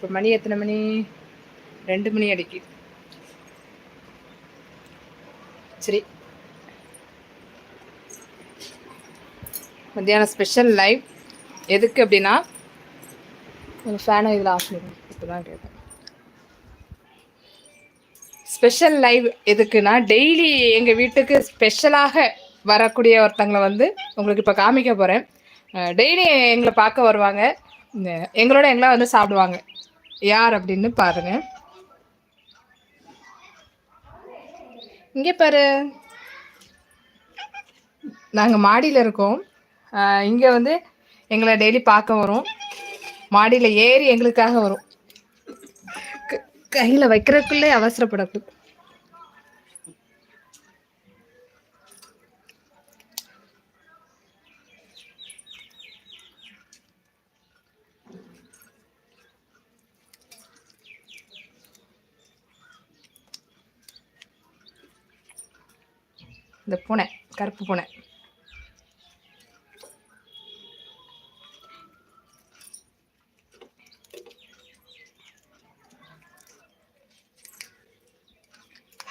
இப்போ மணி எத்தனை மணி? ரெண்டு மணி அடிக்கு சரி. மத்தியானம் ஸ்பெஷல் லைவ் எதுக்கு அப்படின்னா ஒரு ஃபேனை இதில் ஆஃப் பண்ணிடுவோம் இப்போ தான் கேட்பேன் ஸ்பெஷல் லைவ் எதுக்குன்னா டெய்லி எங்கள் வீட்டுக்கு ஸ்பெஷலாக வரக்கூடிய ஒருத்தங்களை வந்து உங்களுக்கு இப்போ காமிக்க போகிறேன் டெய்லி எங்களை பார்க்க வருவாங்க. எங்களோட எங்களை வந்து சாப்பிடுவாங்க. யார் அப்படின்னு பாருங்க. இங்கே பாரு. நாங்கள் மாடியில் இருக்கோம். இங்கே வந்து எங்களை டெய்லி பார்க்க வரும். மாடியில் ஏறி எங்களுக்காக வரும். க- வைக்கிறதுக்குள்ளே அவசரப்படக்கூடாது. இந்த பூனை கருப்பு பூனை.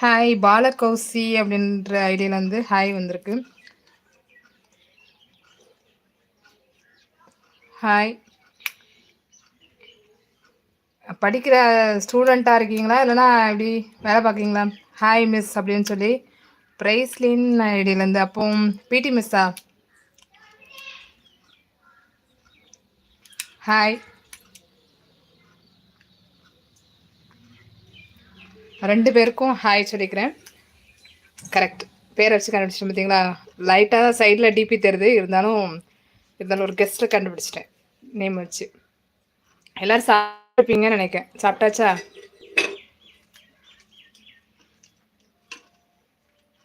ஹாய் பாலகௌசி அப்படின்ற ஐடியிலேருந்து ஹாய் வந்திருக்கு. ஹாய் படிக்கிற ஸ்டூடெண்ட்டாக இருக்கீங்களா? இல்லைனா எப்படி வேலை பார்க்குறீங்களா? ஹாய் மிஸ் அப்படின்னு சொல்லி பிரைஸ்லின் ஐடியிலேருந்து அப்போ பிடி மிஸ்ஸா? ஹாய் ரெண்டு பேருக்கும் ஹாய் சொல்லிக்கிறேன். கரெக்ட் பேரை வச்சு கண்டுபிடிச்சிட்டேன் பார்த்தீங்களா லைட்டாக தான் சைடில் டிபி தருது. இருந்தாலும் இருந்தாலும் ஒரு கெஸ்ட்டை கண்டுபிடிச்சிட்டேன். நேம் வச்சு. எல்லோரும் சாப்பிட்ருப்பீங்கன்னு நினைக்கிறேன். சாப்பிட்டாச்சா?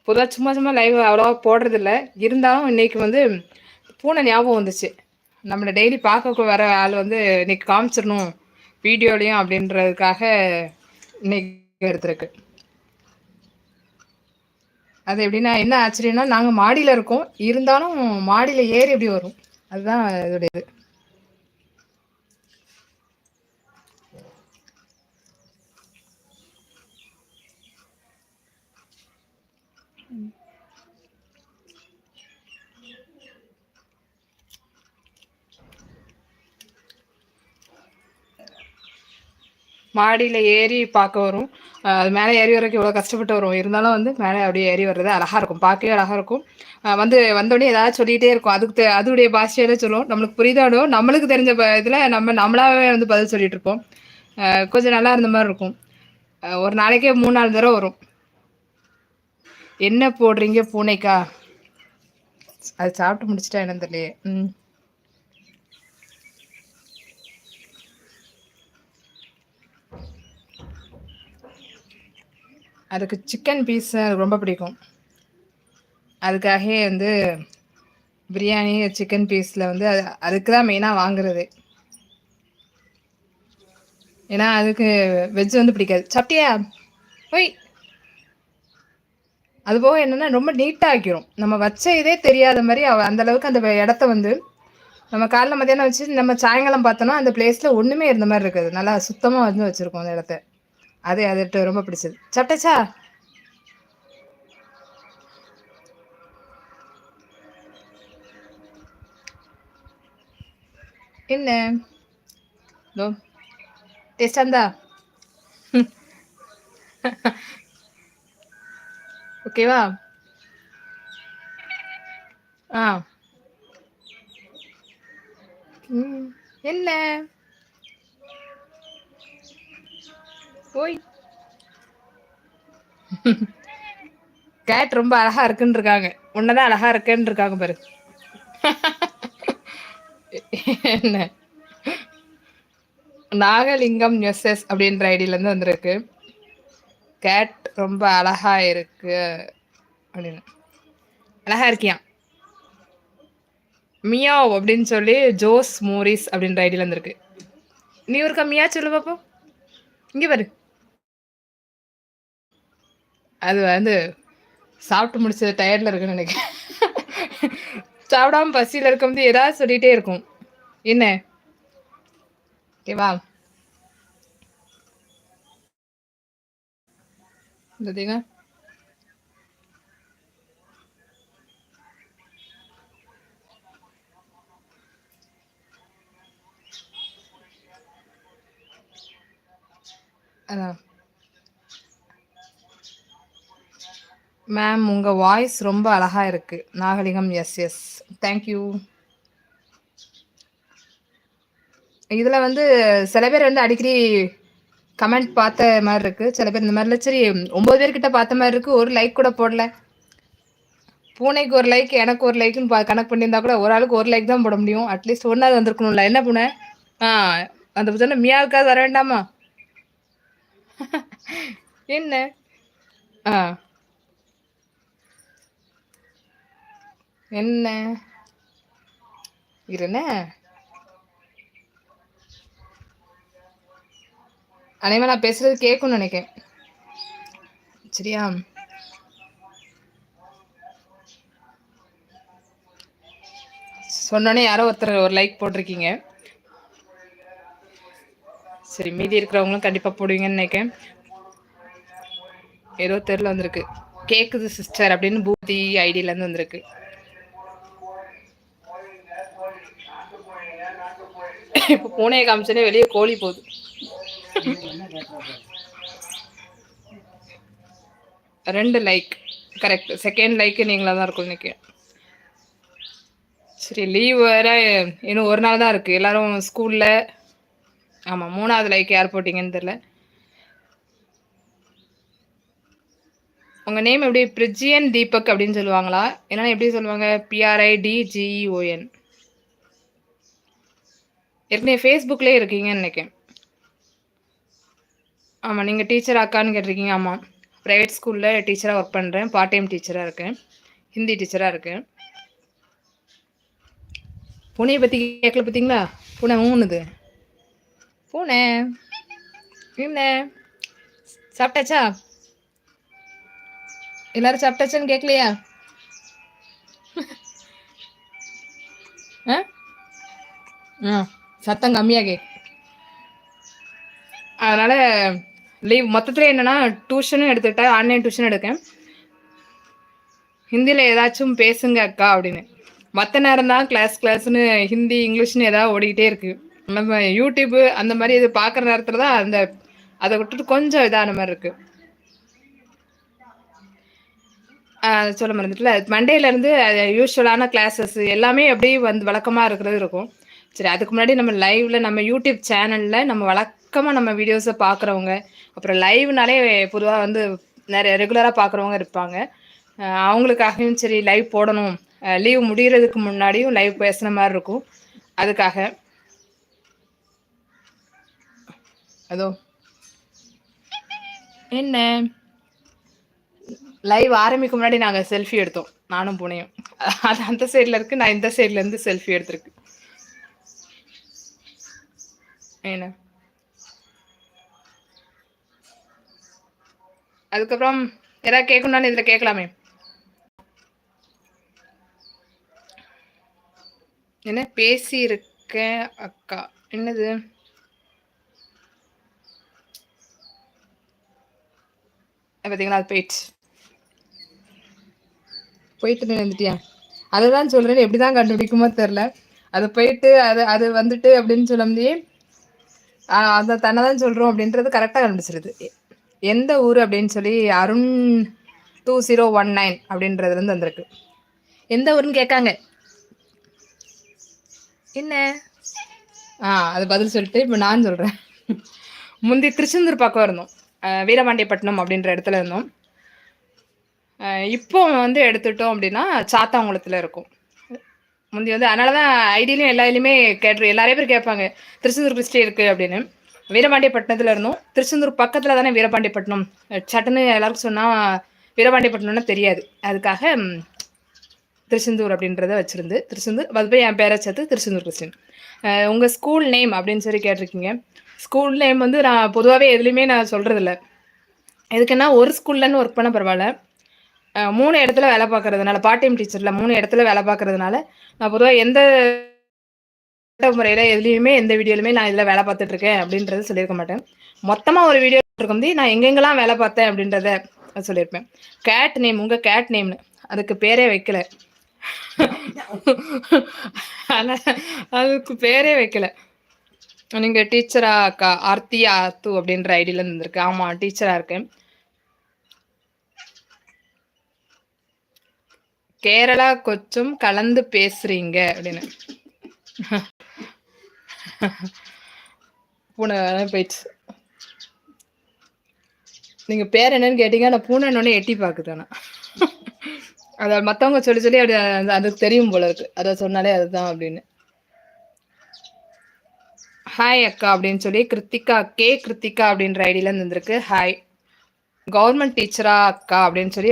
பொதுவாக சும்மா சும்மா லைவ் அவ்வளோவா போடுறதில்ல. இருந்தாலும் இன்னைக்கு வந்து பூனை ஞாபகம் வந்துச்சு. நம்மளை டெய்லி பார்க்க வர ஆள் வந்து இன்னைக்கு காமிச்சிடணும் வீடியோலையும் அப்படின்றதுக்காக இன்னைக்கு எடுத்துருக்கு. அது எப்படின்னா என்ன ஆச்சரியம்னா நாங்கள் மாடியில் இருக்கோம். இருந்தாலும் மாடியில் ஏறி எப்படி வரும். அதுதான் இதோடைய இது. மாடியில் ஏறி பார்க்க வரும். அது மேலே ஏறி வரைக்கும் இவ்வளோ கஷ்டப்பட்டு வரும் இருந்தாலும் வந்து மேலே அப்படியே ஏறி வர்றது அழகாக இருக்கும். பார்க்கவே அழகாக இருக்கும். வந்து வந்தோடனே ஏதாவது சொல்லிகிட்டே இருக்கும். அதுக்கு தெ- அதோடைய பாஷையில சொல்லுவோம். நம்மளுக்கு புரியுதாடோ? நம்மளுக்கு தெரிஞ்ச இதில் நம்ம நம்மளாவே வந்து பதில் சொல்லிட்டு இருப்போம். கொஞ்சம் நல்லா இருந்த மாதிரி இருக்கும். ஒரு நாளைக்கே மூணு நாலு தடவை வரும். என்ன போடுறீங்க பூனைக்கா? அது சாப்பிட்டு முடிச்சிட்டா என்னன்னு தெரியலையே. ம். அதுக்கு சிக்கன் பீஸ் ரொம்ப பிடிக்கும். அதுக்காகவே வந்து பிரியாணி சிக்கன் பீஸில் வந்து அது அதுக்கு தான் மெயினாக வாங்குறது. ஏன்னா அதுக்கு வெஜ் வந்து பிடிக்காது. சாப்பிட்டியா? போய் அது போக என்னன்னா ரொம்ப நீட்டாக ஆக்கிரும் நம்ம வச்ச இதே தெரியாத மாதிரி அவ அந்த அளவுக்கு அந்த இடத்த வந்து நம்ம காலைல மத்தியானம் வச்சு நம்ம சாயங்காலம் பார்த்தோன்னா அந்த பிளேஸில் ஒன்றுமே இருந்த மாதிரி இருக்குது. நல்லா சுத்தமாக வந்து வச்சுருக்கோம் அந்த இடத்த. அது அதுட்டு ரொம்ப பிடிச்சது. சாப்பிட்டாச்சா? என்ன? இதோ டேஸ்டாக இருந்தா? ஓகேவா ஆ. ம் என்ன? ஓய். கேட் ரொம்ப அழகா இருக்குன்னு இருக்காங்க உன்னதான் அழகா இருக்கேன்னு இருக்காங்க பாரு. என்ன? நாகலிங்கம் எஸ்எஸ் அப்படின்ற ஐடியில இருந்து வந்திருக்கு. கேட் ரொம்ப அழகா இருக்கு அப்படின்னு. அழகா இருக்கியா? மியாவ் அப்படின்னு சொல்லி ஜோஸ் மோரிஸ் அப்படின்ற ஐடியில் இருந்திருக்கு. நீ ஒருக்கா மியா சொல்லு பாப்போம். இங்கே பாரு. அது வந்து சாப்பிட்டு முடிச்சது டயர்டில் இருக்குன்னு நினைக்கிறேன். சாப்பிடாம பசியில் இருக்கும்போது ஏதாவது சொல்லிகிட்டே இருக்கும். என்ன? ஓகேவா? பார்த்தீங்க அதான். மேம் உங்கள் வாய்ஸ் ரொம்ப அழகாக இருக்குது நாகலிங்கம் எஸ் எஸ் தேங்க்யூ இதில் வந்து சில பேர் வந்து அடிக்கடி கமெண்ட் பார்த்த மாதிரி இருக்குது சில பேர் இந்த மாதிரிலாம் சரி ஒன்பது பேர்கிட்ட பார்த்த மாதிரி இருக்குது ஒரு லைக் கூட போடல. பூனைக்கு ஒரு லைக் எனக்கு ஒரு லைக்குன்னு கணக்கு பண்ணியிருந்தா கூட ஒரு ஆளுக்கு ஒரு லைக் தான் போட முடியும். அட்லீஸ்ட் ஒன்றாவது வந்திருக்கணும்ல. என்ன பூனை? ஆ அந்த சொன்ன மியாவுக்காவது வர வேண்டாமா? என்ன? ஆ. என்ன? இருண்ணே அனைவரும் நான் பேசுறது கேட்கும்னு நினைக்கிறேன். சரியா? சொன்னோன்னே யாரோ ஒருத்தர் ஒரு லைக் போட்டிருக்கீங்க. சரி மீதி இருக்கிறவங்களும் கண்டிப்பாக போடுவீங்கன்னு நினைக்கிறேன். ஏதோ தெருல வந்திருக்கு. கேக்குது சிஸ்டர் அப்படின்னு பூத்தி ஐடியிலேருந்து வந்திருக்கு. இப்போ பூனையை காமிச்சோன்னே வெளியே கோழி போகுது. ரெண்டு லைக் கரெக்ட் செகண்ட் லைக்கு நீங்களாக தான் இருக்கும் இன்னைக்கு சரி லீவ் வேற இன்னும் ஒரு நாள் தான் இருக்குது எல்லாரும் ஸ்கூலில் ஆமாம் மூணாவது லைக் யார் போட்டிங்கன்னு தெரில உங்கள் நேம் எப்படி? பிரிஜியன் தீபக் அப்படின்னு சொல்லுவாங்களா? என்னன்னா எப்படி சொல்லுவாங்க? பிஆர்ஐ டிஜிஇஓஎன் ஏற்கனவே ஃபேஸ்புக்லேயே இருக்கீங்கன்னு நினைக்கிறேன். ஆமாம் நீங்கள் டீச்சர் அக்கான்னு கேட்டிருக்கீங்க. ஆமாம் ப்ரைவேட் ஸ்கூலில் டீச்சராக ஒர்க் பண்ணுறேன் பார்ட் டைம் டீச்சராக இருக்கேன். ஹிந்தி டீச்சராக இருக்கேன். பூனையை பற்றி கேட்கல பார்த்தீங்களா பூனை ஊனுது. பூனை. என்ன சாப்பிட்டாச்சா? எல்லாரும் சாப்பிட்டாச்சான்னு கேட்கலையா ஆ? ஆ சத்தம் கம்மியாக கேக். அதனால் லீவ் மொத்தத்தில் என்னென்னா டியூஷனும் எடுத்துக்கிட்டேன் ஆன்லைன் டியூஷன் எடுக்கேன். ஹிந்தியில் ஏதாச்சும் பேசுங்க அக்கா அப்படின்னு. மற்ற நேரம் தான் கிளாஸ் கிளாஸ்னு ஹிந்தி இங்கிலீஷ்னு ஏதாவது ஓடிக்கிட்டே இருக்குது நம்ம யூடியூப்பு அந்த மாதிரி இது பார்க்குற நேரத்தில் தான் அந்த அதை விட்டுட்டு கொஞ்சம் இதான மாதிரி இருக்குது சொல்ல மறந்துட்டுல மண்டேலேருந்து யூஸ்வலான கிளாஸஸ் எல்லாமே அப்படியே வந்து வழக்கமாக இருக்கிறது இருக்கும். சரி அதுக்கு முன்னாடி நம்ம லைவ்ல நம்ம யூடியூப் சேனலில் நம்ம வழக்கமாக நம்ம வீடியோஸை பார்க்குறவங்க அப்புறம் லைவ்னாலே பொதுவாக வந்து நிறைய ரெகுலராக பார்க்குறவங்க இருப்பாங்க. அவங்களுக்காகவும் சரி லைவ் போடணும். லீவ் முடிகிறதுக்கு முன்னாடியும் லைவ் பேசுன மாதிரி இருக்கும். அதுக்காக. அதோ. என்ன? லைவ் ஆரம்பிக்கும் முன்னாடி நாங்கள் செல்ஃபி எடுத்தோம். நானும் புனையும். அது அந்த சைடில் இருக்குது நான் இந்த சைட்லேருந்து செல்ஃபி எடுத்திருக்கு. என்ன? அதுக்கப்புறம் ஏதாவது கேட்கணும்னு இதில் கேட்கலாமே. என்ன? பேசியிருக்கேன் அக்கா. என்னது? பார்த்தீங்களா? அது போயிடுச்சு. போயிட்டு வந்துட்டியா? அதை தான் சொல்கிறேன் எப்படி தான் கண்டுபிடிக்குமோ தெரில அது போயிட்டு அது அது வந்துட்டு அப்படின்னு சொல்ல முடியே அதை தன்னை தான் சொல்கிறோம் அப்படின்றது கரெக்டாக கண்டுபிடிச்சிருது. எந்த ஊர் அப்படின்னு சொல்லி Arun two zero one nine அப்படின்றதுலேருந்து வந்திருக்கு. எந்த ஊருன்னு கேட்காங்க. என்ன? ஆ அது பதில் சொல்லிட்டு இப்போ நான் சொல்கிறேன் முந்தி திருச்செந்தூர் பக்கம் இருந்தோம். வீரபாண்டியப்பட்டினம் அப்படின்ற இடத்துல இருந்தோம். இப்போ வந்து எடுத்துட்டோம் அப்படின்னா சாத்தாங்குளத்தில் இருக்கும். முந்தி வந்து அதனால தான் ஐடியிலையும் எல்லா இதுலையுமே கேட்டு எல்லாரே பேர் கேட்பாங்க. திருச்செந்தூர் கிறிஸ்டி இருக்குது அப்படின்னு. வீரபாண்டியப்பட்டினத்துல இருந்தோம் திருச்செந்தூர் பக்கத்தில் தானே வீரபாண்டியப்பட்டினம். சட்டுன்னு எல்லாருக்கும் சொன்னால் வீரபாண்டியப்பட்டினம்னா தெரியாது. அதுக்காக திருச்செந்தூர் அப்படின்றத வச்சுருந்து திருச்செந்தூர் அது போய் என் பேரை சேர்த்து திருச்செந்தூர் கிறிஸ்டின். உங்கள் ஸ்கூல் நேம் அப்படின்னு சொல்லி கேட்டிருக்கீங்க. ஸ்கூல் நேம் வந்து நான் பொதுவாகவே எதுலேயுமே நான் சொல்கிறதில்ல எதுக்குன்னா ஒரு ஸ்கூல்லன்னு ஒர்க் பண்ண பரவாயில்ல. மூணு இடத்துல வேலை பார்க்கறதுனால பார்ட் டைம் டீச்சரில் மூணு இடத்துல வேலை பார்க்கறதுனால நான் பொதுவாக எந்த முறையில் எதுலேயுமே எந்த வீடியோலுமே நான் இதில் வேலை பார்த்துட்டு இருக்கேன் அப்படின்றது சொல்லியிருக்க மாட்டேன். மொத்தமாக ஒரு வீடியோ இருக்கும் நான் எங்கெங்கெல்லாம் வேலை பார்த்தேன் அப்படின்றத சொல்லியிருப்பேன். கேட் நேம் உங்கள் கேட் நேம்னு அதுக்கு பேரே வைக்கல. அதுக்கு பேரே வைக்கல. நீங்க டீச்சரா அக்கா ஆர்த்தி ஆத்து அப்படின்ற ஐடியில இருந்திருக்கு ஆமா டீச்சரா இருக்கேன். கேரளா கொச்சும் கலந்து பேசுறீங்க அப்படின்னு. பூனை போயிடுச்சு. நீங்கள் பேர் என்னன்னு கேட்டீங்க நான் பூனை என்னன்னு எட்டி பார்க்குதானே அதை மற்றவங்க சொல்லி சொல்லி அப்படி அதுக்கு தெரியும் போல இருக்கு. அதை சொன்னாலே அதுதான் அப்படின்னு. ஹாய் அக்கா அப்படின்னு சொல்லி கிருத்திகா கே கிருத்திகா அப்படின்ற ஐடியிலேருந்து வந்திருக்கு. ஹாய் கவர்மெண்ட் டீச்சரா அக்கா அப்படின்னு சொல்லி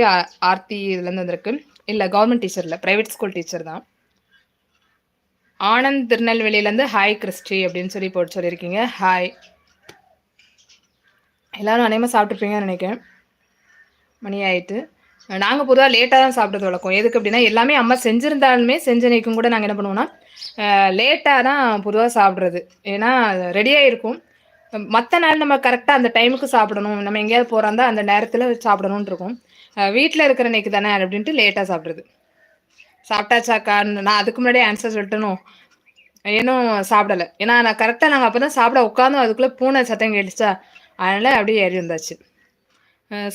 ஆர்த்தி இதுலேருந்து வந்திருக்கு. இல்லை கவர்மெண்ட் டீச்சர் இல்லை ப்ரைவேட் ஸ்கூல் டீச்சர் தான். ஆனந்த் திருநெல்வேலியிலேருந்து ஹாய் கிறிஸ்டி அப்படின்னு சொல்லி போட்டு சொல்லியிருக்கீங்க. ஹாய் எல்லோரும் அனைவரும் சாப்பிட்ருப்பீங்கன்னு நினைக்கிறேன். மணி ஆயிட்டு. நாங்கள் பொதுவாக லேட்டாக தான் சாப்பிட்றது வழக்கம். எதுக்கு அப்படின்னா எல்லாமே அம்மா செஞ்சுருந்தாலுமே செஞ்ச கூட நாங்கள் என்ன பண்ணுவோம்னா லேட்டாக தான் பொதுவாக சாப்பிட்றது. ஏன்னா ரெடியாக இருக்கும். மற்ற நாள் நம்ம கரெக்டாக அந்த டைமுக்கு சாப்பிடணும். நம்ம எங்கேயாவது போகிறாந்தா அந்த நேரத்தில் சாப்பிடணும்னு இருக்கும். வீட்டில் இருக்கிற நெக்கு தானே அப்படின்ட்டு லேட்டாக சாப்பிட்றது. சாப்பிட்டாச்சாக்கா? நான் அதுக்கு முன்னாடியே ஆன்சர் சொல்லிட்டனும் இன்னும் சாப்பிடலை. ஏன்னா நான் கரெக்டாக நாங்கள் அப்போ தான் சாப்பிட உட்காந்தோம் அதுக்குள்ளே பூனை சத்தம் கேட்டுச்சா? அதனால் அப்படியே ஏறி வந்தாச்சு.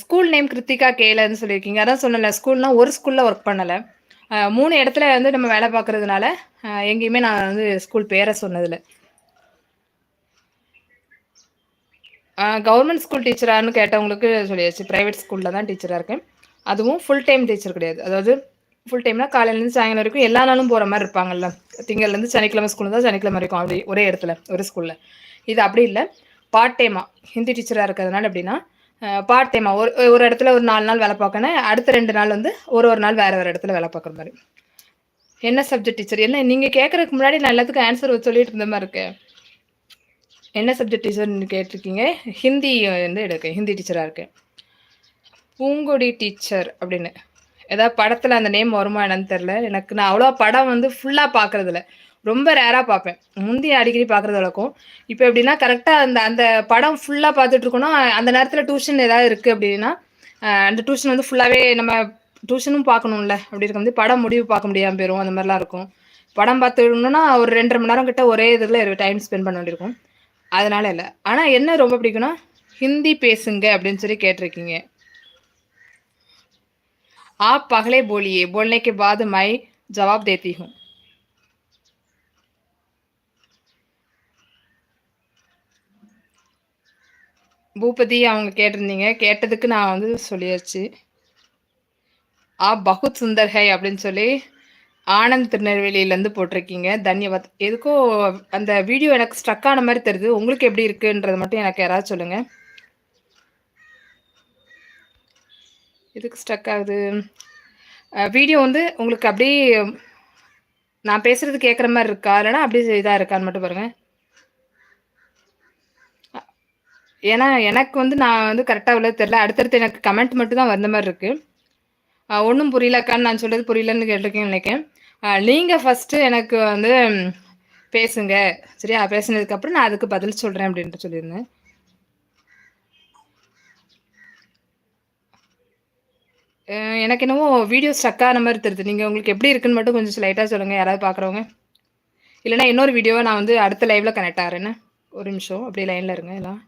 ஸ்கூல் நேம் கிருத்திகா கேலன்னு சொல்லியிருக்கீங்க. அதான் சொன்னல ஸ்கூல்னால் ஒரு ஸ்கூலில் ஒர்க் பண்ணலை. மூணு இடத்துல வந்து நம்ம வேலை பார்க்குறதுனால எங்கேயுமே நான் வந்து ஸ்கூல் பேரை சொன்னதில்லை. கவர்மெண்ட் ஸ்கூல் டீச்சரானு கேட்டவங்களுக்கு சொல்லியாச்சு. ப்ரைவேட் ஸ்கூலில் தான் டீச்சராக இருக்கேன். அதுவும் ஃபுல் டைம் டீச்சர் கிடையாது. அதாவது ஃபுல் டைம்னா காலையிலேருந்து சாயங்காலம் வரைக்கும் எல்லா நாளும் போகிற மாதிரி இருப்பாங்கல்ல. திங்கள்லேருந்து சனிக்கிழமை ஸ்கூல் தான் சனிக்கிழமை வரைக்கும். அப்படி ஒரே இடத்துல ஒரு ஸ்கூலில் இது அப்படி இல்லை. பார்ட் டைமாக ஹிந்தி டீச்சராக இருக்கிறதுனால எப்படின்னா பார்ட் டைமாக ஒரு ஒரு இடத்துல ஒரு நாலு நாள் வேலை பார்க்கணும். அடுத்த ரெண்டு நாள் வந்து ஒரு ஒரு நாள் வேறு வேறு இடத்துல வேலை பார்க்குற மாதிரி. என்ன சப்ஜெக்ட் டீச்சர் என்ன நீங்கள் கேட்குறதுக்கு முன்னாடி நான் எல்லாத்துக்கும் ஆன்சர் சொல்லிட்டு இருந்த மாதிரி இருக்கு. என்ன சப்ஜெக்ட் டீச்சர்னு கேட்டிருக்கீங்க? ஹிந்தி வந்து எடுக்கு ஹிந்தி டீச்சராக இருக்கு பூங்கொடி டீச்சர் அப்படின்னு. ஏதாவது படத்தில் அந்த நேம் வருமா என்னன்னு தெரில எனக்கு நான் அவ்வளோ படம் வந்து ஃபுல்லாக பார்க்குறதில்ல ரொம்ப ரேராக பார்ப்பேன் முந்தி அடிக்கடி பார்க்குறது வழக்கம். இப்போ எப்படின்னா கரெக்டாக அந்த அந்த படம் ஃபுல்லாக பார்த்துட்டு இருக்கணும் அந்த நேரத்தில் டியூஷன் ஏதாவது இருக்குது அப்படின்னா அந்த டியூஷன் வந்து ஃபுல்லாகவே நம்ம டியூஷனும் பார்க்கணும்ல அப்படி இருக்க வந்து படம் முடிவு பார்க்க முடியாமல் போயிடும் அந்த மாதிரிலாம் இருக்கும். படம் பார்த்துக்கணும்னா ஒரு ரெண்டரை மணி நேரம் கிட்ட ஒரே இதில் டைம் ஸ்பெண்ட் பண்ண வேண்டியிருக்கும். அதனால இல்லை. ஆனால் என்ன ரொம்ப பிடிக்கும்னா ஹிந்தி பேசுங்க அப்படின்னு சொல்லி கேட்டிருக்கீங்க. आप पहले बोलिए बोलने के बाद मैं जवाब देती हूँ பூபதி அவங்க கேட்டிருந்தீங்க கேட்டதுக்கு நான் வந்து சொல்லியாச்சு ஆ பகுத் சுந்தர் ஹை அப்படின்னு சொல்லி ஆனந்த் திருநெல்வேலியிலேருந்து போட்டிருக்கீங்க தன்யவாத் எதுக்கோ அந்த வீடியோ எனக்கு ஸ்ட்ரக் ஆன மாதிரி தெரியுது உங்களுக்கு எப்படி இருக்குன்றது மட்டும் எனக்கு யாராவது சொல்லுங்கள் எதுக்கு ஸ்ட்ரக் ஆகுது. வீடியோ வந்து உங்களுக்கு அப்படியே நான் பேசுகிறது கேட்குற மாதிரி இருக்கா? இல்லைனா அப்படியே இதாக இருக்கான்னு மட்டும் பாருங்கள் ஏன்னா எனக்கு வந்து நான் வந்து கரெக்டாக உள்ளது தெரில அடுத்தடுத்து எனக்கு கமெண்ட் மட்டும் தான் வந்த மாதிரி இருக்குது ஒன்றும் புரியலக்கான்னு நான் சொல்கிறது புரியலன்னு கேட்டிருக்கேன்னு நினைக்கிறேன். நீங்கள் ஃபஸ்ட்டு எனக்கு வந்து பேசுங்க. சரியா? பேசினதுக்கப்புறம் நான் அதுக்கு பதில் சொல்கிறேன் அப்படின்ட்டு சொல்லியிருந்தேன். எனக்கு என்னவோ வீடியோ ஸ்டக் ஆன மாதிரி தெரியுது. நீங்கள் உங்களுக்கு எப்படி இருக்குன்னு மட்டும் கொஞ்சம் லைட்டாக சொல்லுங்கள் யாராவது பார்க்குறவங்க இல்லைனா இன்னொரு வீடியோவை நான் வந்து அடுத்த லைவில் கனெக்ட் ஆகிறேன்னு ஒரு நிமிஷம். அப்படியே லைனில் இருங்க எல்லாம்.